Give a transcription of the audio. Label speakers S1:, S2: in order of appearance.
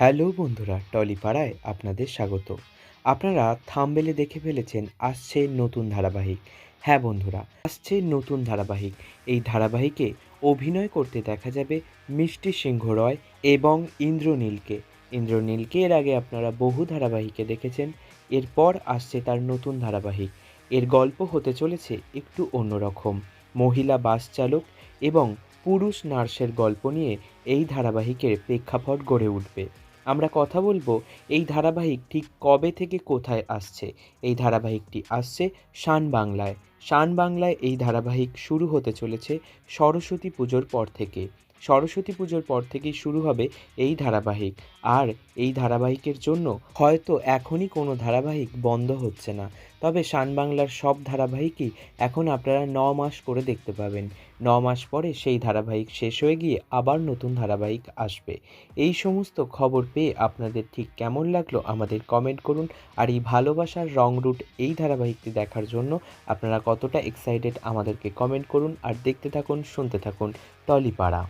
S1: Hello বন্ধুরা, টলিপাড়ায় আপনাদের স্বাগত। আপনারা থামবেলে দেখে ফেলেছেন আসছে নতুন ধারাবাহিক। হ্যাঁ বন্ধুরা, আসছে নতুন ধারাবাহিক। এই ধারাবাহিকে অভিনয় করতে দেখা যাবে মিষ্টি সিংহ রয় এবং ইন্দ্রনীলকে। ইন্দ্রনীলকে এর আগে আপনারা বহু ধারাবাহিকে দেখেছেন, এরপর আসছে তার নতুন ধারাবাহিক। এর গল্প হতে চলেছে একটু অন্যরকম। মহিলা বাস চালক এবং পুরুষ নার্সের গল্প নিয়ে এই ধারাবাহিকের প্রেক্ষাপট গড়ে উঠবে। আমরা কথা বলব এই ধারাবাহিক ঠিক কবে থেকে কোথায় আসছে? এই ধারাবাহিকটি আসছে শান বাংলায়। শান বাংলায় এই ধারাবাহিক শুরু হতে চলেছে সরস্বতী পুজোর পর থেকে। সরস্বতী পুজোর পর থেকেই শুরু হবে এই ধারাবাহিক। আর এই ধারাবাহিকের জন্য হয়তো এখনই কোনো ধারাবাহিক বন্ধ হচ্ছে না। তবে শান বাংলার সব ধারাবাহিকই এখন আপনারা ন মাস করে দেখতে পাবেন। ন মাস পরে সেই ধারাবাহিক শেষ হয়ে গিয়ে আবার নতুন ধারাবাহিক আসবে। এই সমস্ত খবর পেয়ে আপনাদের ঠিক কেমন লাগল আমাদের কমেন্ট করুন। আর এই ভালোবাসার রং রুট এই ধারাবাহিকটি দেখার জন্য আপনারা কতটা এক্সাইটেড আমাদেরকে কমেন্ট করুন। আর দেখতে থাকুন, শুনতে থাকুন, টলিপাড়া।